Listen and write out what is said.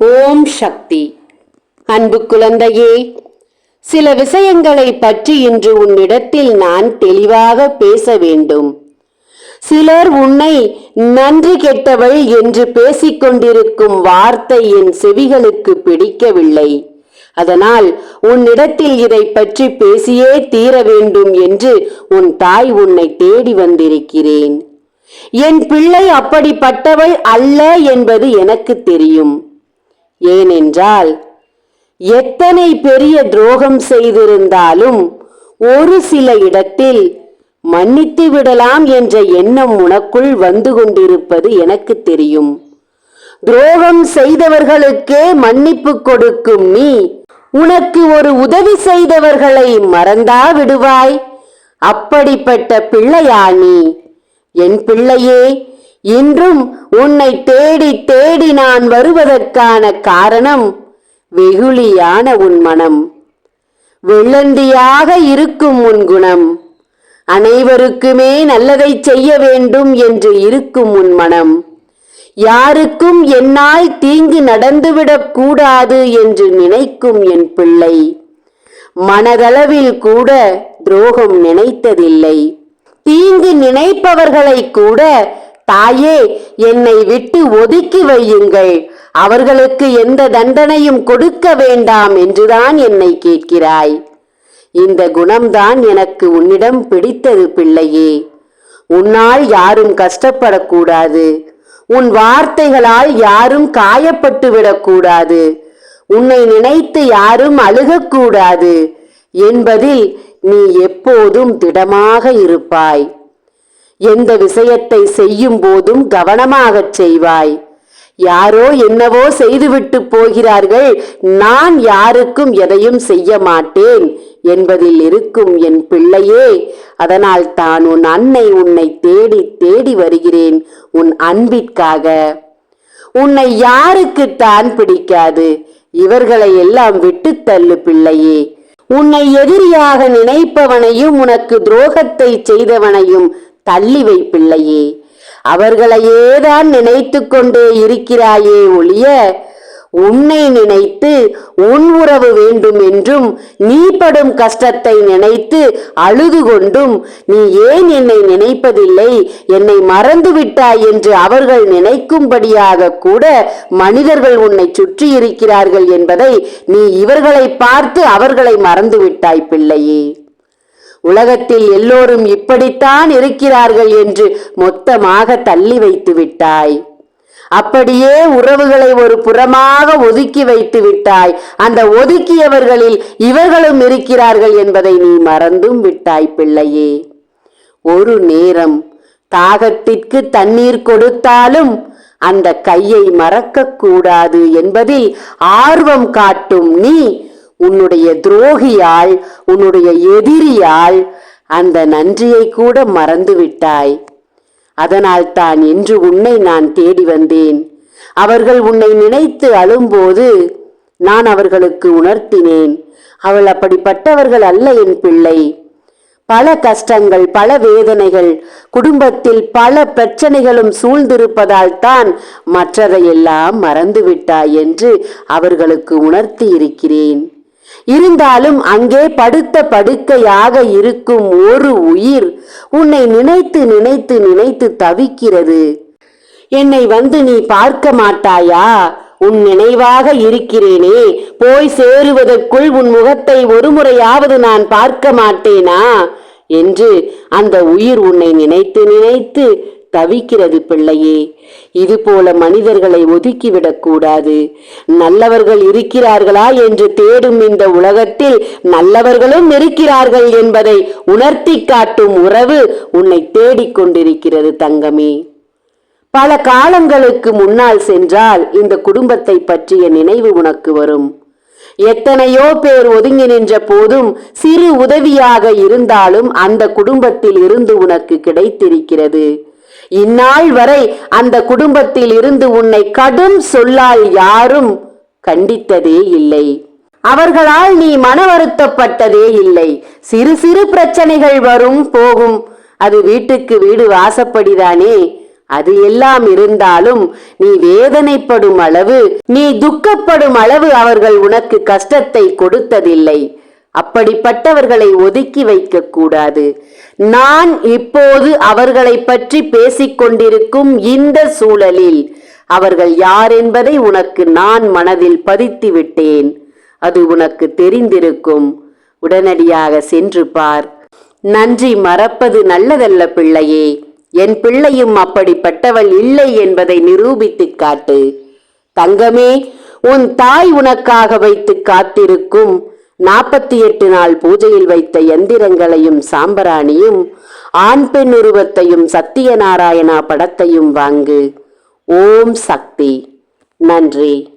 ஓம் சக்தி. அன்பு குழந்தையே சில விஷயங்களை பற்றி இன்று உன்னிடத்தில் நான் தெளிவாக பேச வேண்டும். சிலர் உன்னை நன்றி கெட்டவள் என்று பேசிக் கொண்டிருக்கும் வார்த்தை என் செவிகளுக்கு பிடிக்கவில்லை. அதனால் உன்னிடத்தில் இதை பற்றி பேசியே தீர வேண்டும் என்று உன் தாய் உன்னை தேடி வந்திருக்கிறேன். என் பிள்ளை அப்படிப்பட்டவள் அல்ல என்பது எனக்கு தெரியும். ஏனென்றால் எத்தனை பெரிய துரோகம் செய்திருந்தாலும் ஒரு சில இடத்தில் மன்னித்து விடலாம் என்ற எண்ணம் உனக்குள் வந்து கொண்டிருப்பது எனக்கு தெரியும். துரோகம் செய்தவர்களுக்கே மன்னிப்பு கொடுக்கும் நீ உனக்கு ஒரு உதவி செய்தவர்களை மறந்தா விடுவாய். அப்படிப்பட்ட பிள்ளையா நீ? என் பிள்ளையே இன்றும் உன்னை தேடி தேடி நான் வருவதற்கான காரணம் வெகுளியான உன் மனம். வெள்ளந்தியாக இருக்கும் உன் குணம். அனைவருக்குமே நல்லதை செய்ய வேண்டும் என்று இருக்கும் உன் மனம். யாருக்கும் என்னால் தீங்கு நடந்துவிடக் கூடாது என்று நினைக்கும் என் பிள்ளை. மனதளவில் கூட துரோகம் நினைத்ததில்லை. தீங்கு நினைப்பவர்களை கூட தாயே என்னை விட்டு ஒதுக்கி வையுங்கள். அவர்களுக்கு எந்த தண்டனையும் கொடுக்க வேண்டாம் என்றுதான் என்னை கேட்கிறாய். இந்த குணம்தான் எனக்கு உன்னிடம் பிடித்தது பிள்ளையே. உன்னால் யாரும் கஷ்டப்படக்கூடாது. உன் வார்த்தைகளால் யாரும் காயப்பட்டு விடக்கூடாது. உன்னை நினைத்து யாரும் அழுகக்கூடாது. என்பதில் நீ எப்போதும் திடமாக இருப்பாய். எந்த விஷயத்தை செய்யும் போதும் கவனமாகச் செய்வாய். யாரோ என்னவோ செய்துவிட்டு போகிறார்கள் நான் யாருக்கும் எதையும் செய்ய மாட்டேன் என்பதில் இருக்கும் என் பிள்ளையே அதனால் தான் உன் அன்னை உன்னை தேடி தேடி வருகிறேன் உன் அன்பிற்காக. உன்னை யாருக்குத்தான் பிடிக்காது இவர்களை எல்லாம் விட்டு தள்ளு பிள்ளையே. உன்னை எதிரியாக நினைப்பவனையும் உனக்கு துரோகத்தை செய்தவனையும் தள்ளி வை பிள்ளையே. அவர்களையேதான் நினைத்து கொண்டே இருக்கிறாயே ஒழிய உன்னை நினைத்து உன் உறவு வேண்டும் என்றும் நீ படும் கஷ்டத்தை நினைத்து அழுது கொண்டும் நீ ஏன் என்னை நினைப்பதில்லை? என்னை மறந்து விட்டாய் என்று அவர்கள் நினைக்கும்படியாக கூட மனிதர்கள் உன்னை சுற்றி இருக்கிறார்கள் என்பதை நீ இவர்களை பார்த்து அவர்களை மறந்து விட்டாய் பிள்ளையே. உலகத்தில் எல்லோரும் இப்படித்தான் இருக்கிறார்கள் என்று மொத்தமாக தள்ளி வைத்து விட்டாய். அப்படியே உறவுகளை ஒரு புறமாக ஒதுக்கி வைத்து விட்டாய். அந்த ஒதுக்கியவர்களில் இவர்களும் இருக்கிறார்கள் என்பதை நீ மறந்தும் விட்டாய் பிள்ளையே. ஒரு நேரம் தாகத்திற்கு தண்ணீர் கொடுத்தாலும் அந்த கையை மறக்கக்கூடாது என்பதில் ஆர்வம் காட்டும் நீ உன்னுடைய துரோகியால் உன்னுடைய எதிரியால் அந்த நன்றியை கூட மறந்து விட்டாய் அதனால் தான் இன்று உன்னை நான் தேடி வந்தேன். அவர்கள் உன்னை நினைத்து அழும்போது நான் அவர்களுக்கு உணர்த்தினேன். அவள் அப்படிப்பட்டவர்கள் அல்ல என் பிள்ளை. பல கஷ்டங்கள் பல வேதனைகள் குடும்பத்தில் பல பிரச்சனைகளும் சூழ்ந்திருப்பதால் தான் மற்றதையெல்லாம் மறந்துவிட்டாய் என்று அவர்களுக்கு உணர்த்தி இருக்கிறேன் இருந்தாலும் அங்கே படுத்த படுக்கையாக இருக்கும் ஒரு உயிர் உன்னை நினைத்து நினைத்து நினைத்து தவிக்கிறது. என்னை வந்து நீ பார்க்க மாட்டாயா? உன் நினைவாக இருக்கிறேனே. போய் சேருவதற்குள் உன் முகத்தை ஒரு முறையாவது நான் பார்க்க மாட்டேனா? என்று அந்த உயிர் உன்னை நினைத்து நினைத்து தவிக்கிறது பிள்ளையே. இது போல மனிதர்களை ஒதுக்கிவிடக் கூடாது. நல்லவர்கள் இருக்கிறார்களா என்று தேடும் இந்த உலகத்தில் நல்லவர்களும் இருக்கிறார்கள் என்பதை உணர்த்தி காட்டும் உறவு உன்னை தேடிக் கொண்டிருக்கிறது தங்கமே. பல காலங்களுக்கு முன்னால் சென்றால் இந்த குடும்பத்தை பற்றிய நினைவு உனக்கு வரும். எத்தனையோ பேர் ஒதுங்கி நின்ற போதும் சிறு உதவியாக இருந்தாலும் அந்த குடும்பத்தில் இருந்து உனக்கு கிடைத்திருக்கிறது. இந்நாள் வரை அந்த குடும்பத்தில் இருந்து உன்னை கடும் சொல்லால் யாரும் கண்டித்ததே இல்லை. அவர்களால் நீ மன வருத்தப்பட்டதே இல்லை. சிறு சிறு பிரச்சனைகள் வரும் போகும். அது வீட்டுக்கு வீடு வாசப்படிதானே. அது எல்லாம் இருந்தாலும் நீ வேதனைப்படும் அளவு நீ துக்கப்படும் அளவு அவர்கள் உனக்கு கஷ்டத்தை கொடுத்ததில்லை. அப்படிப்பட்டவர்களை ஒதுக்கி வைக்க கூடாது. நான் இப்போது அவர்களை பற்றி பேசிக்கொண்டிருக்கும் இந்த சூழலில் அவர்கள் யார் என்பதை உனக்கு நான் மனதில் பதித்து விட்டேன். அது உனக்கு தெரிந்திருக்கும். உடனடியாக சென்று பார். நன்றி மறப்பது நல்லதல்ல பிள்ளையே. என் பிள்ளையும் அப்படிப்பட்டவள் இல்லை என்பதை நிரூபித்துக் காட்டு. தங்கமே உன் தாய் உனக்காக வைத்து காத்திருக்கும். நாற்பத்தி எட்டு நாள் பூஜையில் வைத்த எந்திரங்களையும் சாம்பராணியும் ஆண் பெண் உருவத்தையும் சத்தியநாராயணா படத்தையும் வாங்கு. ஓம் சக்தி. நன்றி.